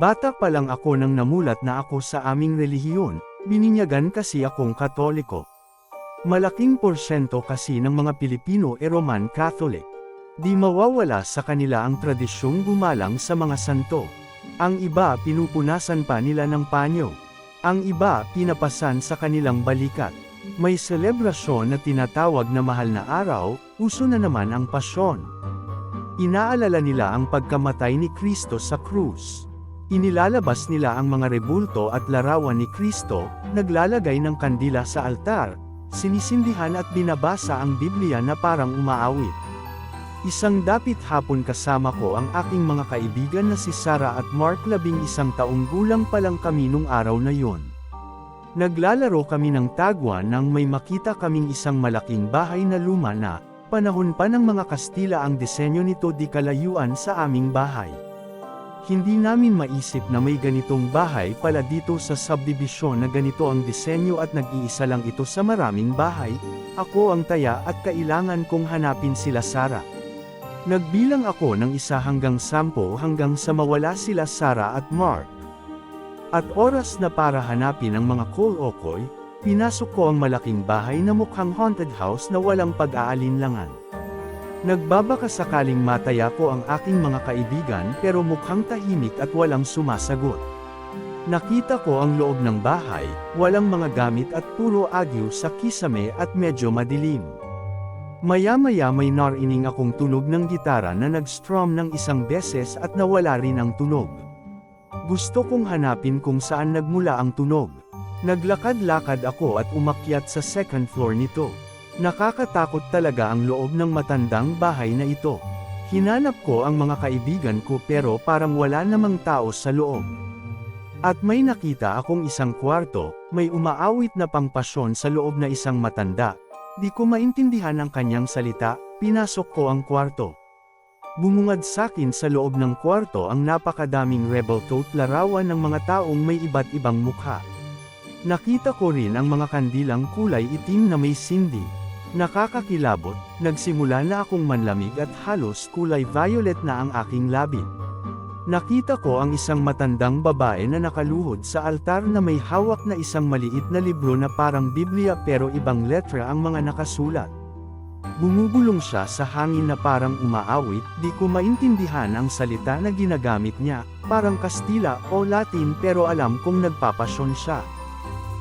Bata pa lang ako nang namulat na ako sa aming relihiyon, bininyagan kasi akong katoliko. Malaking porsyento kasi ng mga Pilipino e Roman Catholic. Di mawawala sa kanila ang tradisyong gumalang sa mga santo. Ang iba pinupunasan pa nila ng panyo. Ang iba pinapasan sa kanilang balikat. May selebrasyon na tinatawag na mahal na araw, uso na naman ang pasyon. Inaalala nila ang pagkamatay ni Kristo sa krus. Inilalabas nila ang mga rebulto at larawan ni Kristo, naglalagay ng kandila sa altar, sinisindihan at binabasa ang Biblia na parang umaawit. Isang dapit hapon kasama ko ang aking mga kaibigan na si Sarah at Mark labing isang taong gulang pa lang kami nung araw na yon. Naglalaro kami ng tagwa nang may makita kaming isang malaking bahay na luma na, panahon pa ng mga Kastila ang disenyo nito di kalayuan sa aming bahay. Hindi namin maisip na may ganitong bahay pala dito sa subdivision na ganito ang disenyo at nag-iisa lang ito sa maraming bahay, ako ang taya at kailangan kong hanapin sila Sara. Nagbilang ako ng isa hanggang sampo hanggang sa mawala sila Sara at Mark. At oras na para hanapin ang mga Okoy, pinasok ko ang malaking bahay na mukhang haunted house na walang pag-aalinlangan. Nagbabaka sakaling mataya ko ang aking mga kaibigan pero mukhang tahimik at walang sumasagot. Nakita ko ang loob ng bahay, walang mga gamit at puro agyo sa kisame at medyo madilim. Maya-maya may narining akong tunog ng gitara na nag-strum ng isang beses at nawala rin ang tunog. Gusto kong hanapin kung saan nagmula ang tunog. Naglakad-lakad ako at umakyat sa second floor nito. Nakakatakot talaga ang loob ng matandang bahay na ito. Hinanap ko ang mga kaibigan ko pero parang wala namang tao sa loob. At may nakita akong isang kwarto, may umaawit na pangpasyon sa loob na isang matanda. Di ko maintindihan ang kanyang salita, pinasok ko ang kwarto. Bumungad sakin sa loob ng kwarto ang napakadaming rebel tote larawan ng mga taong may iba't ibang mukha. Nakita ko rin ang mga kandilang kulay itim na may sindi. Nakakakilabot, nagsimula na akong manlamig at halos kulay violet na ang aking labi. Nakita ko ang isang matandang babae na nakaluhod sa altar na may hawak na isang maliit na libro na parang Biblia pero ibang letra ang mga nakasulat. Bumubulong siya sa hangin na parang umaawit, di ko maintindihan ang salita na ginagamit niya, parang Kastila o Latin pero alam kong nagpapasyon siya.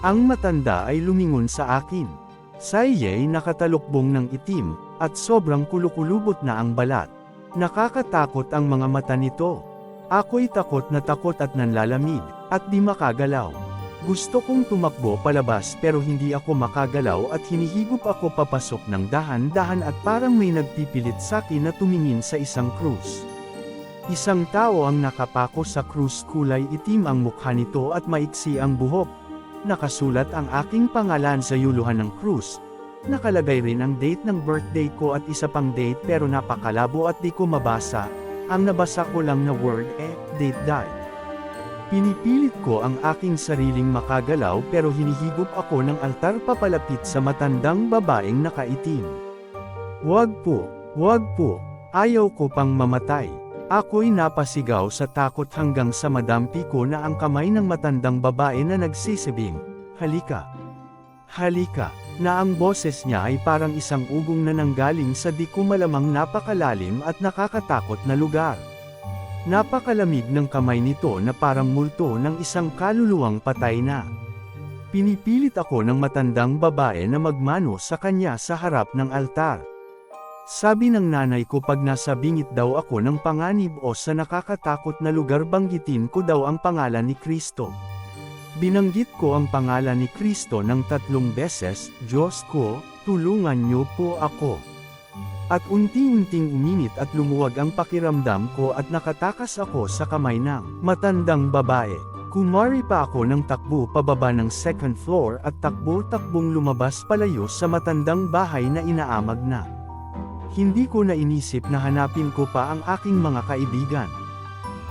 Ang matanda ay lumingon sa akin. Sa iya'y nakatalukbong ng itim, at sobrang kulukulubot na ang balat. Nakakatakot ang mga mata nito. Ako'y takot na takot at nanlalamig, at di makagalaw. Gusto kong tumakbo palabas pero hindi ako makagalaw at hinihigop ako papasok ng dahan-dahan at parang may nagpipilit sa akin na tumingin sa isang krus. Isang tao ang nakapako sa krus kulay itim ang mukha nito at maiksi ang buhok. Nakasulat ang aking pangalan sa yuluhan ng krus. Nakalagay rin ang date ng birthday ko at isa pang date pero napakalabo at di ko mabasa. Ang nabasa ko lang na word eh, date died. Pinipilit ko ang aking sariling makagalaw pero hinihigop ako ng altar papalapit sa matandang babaeng nakaitim. Wag po, wag po, ayaw ko pang mamatay. Ako'y napasigaw sa takot hanggang sa madampi ko na ang kamay ng matandang babae na nagsisibing, Halika! Halika! Na ang boses niya ay parang isang ugong na nanggaling sa di ko malamang napakalalim at nakakatakot na lugar. Napakalamig ng kamay nito na parang multo ng isang kaluluwang patay na. Pinipilit ako ng matandang babae na magmano sa kanya sa harap ng altar. Sabi ng nanay ko pag nasa bingit daw ako ng panganib o sa nakakatakot na lugar banggitin ko daw ang pangalan ni Kristo. Binanggit ko ang pangalan ni Kristo ng tatlong beses, Diyos ko, tulungan niyo po ako. At unti-unting uminit at lumuwag ang pakiramdam ko at nakatakas ako sa kamay ng matandang babae. Kumari pa ako ng takbo pababa ng second floor at takbo-takbong lumabas palayo sa matandang bahay na inaamag na. Hindi ko na inisip na hanapin ko pa ang aking mga kaibigan.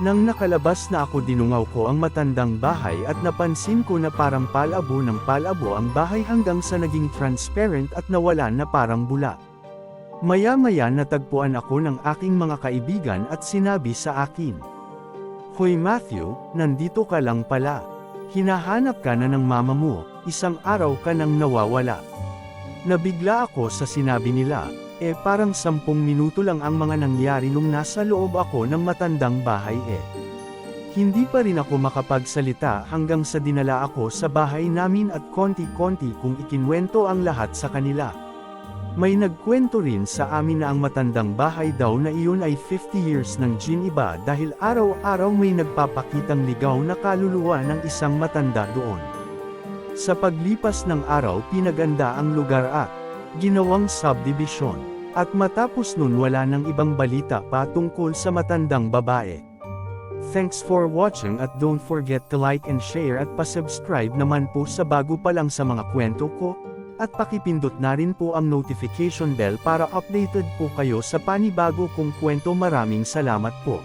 Nang nakalabas na ako dinungaw ko ang matandang bahay at napansin ko na parang palabo ng palabo ang bahay hanggang sa naging transparent at nawala na parang bula. Maya-maya natagpuan ako ng aking mga kaibigan at sinabi sa akin. Hoy Matthew, nandito ka lang pala. Hinahanap ka na ng mama mo, isang araw ka nang nawawala. Nabigla ako sa sinabi nila, eh parang sampung minuto lang ang mga nangyari nung nasa loob ako ng matandang bahay eh. Hindi pa rin ako makapagsalita hanggang sa dinala ako sa bahay namin at konti-konti kong ikinwento ang lahat sa kanila. May nagkwento rin sa amin na ang matandang bahay daw na iyon ay 50 years ng giniba dahil araw-araw may nagpapakitang ligaw na kaluluwa ng isang matanda doon. Sa paglipas ng araw pinaganda ang lugar at ginawang subdivision. At matapos nun wala nang ibang balita pa tungkol sa matandang babae. Thanks for watching at don't forget to like and share at pasubscribe naman po sa bago pa lang sa mga kwento ko, at pakipindot na rin po ang notification bell para updated po kayo sa panibago kong kwento maraming salamat po.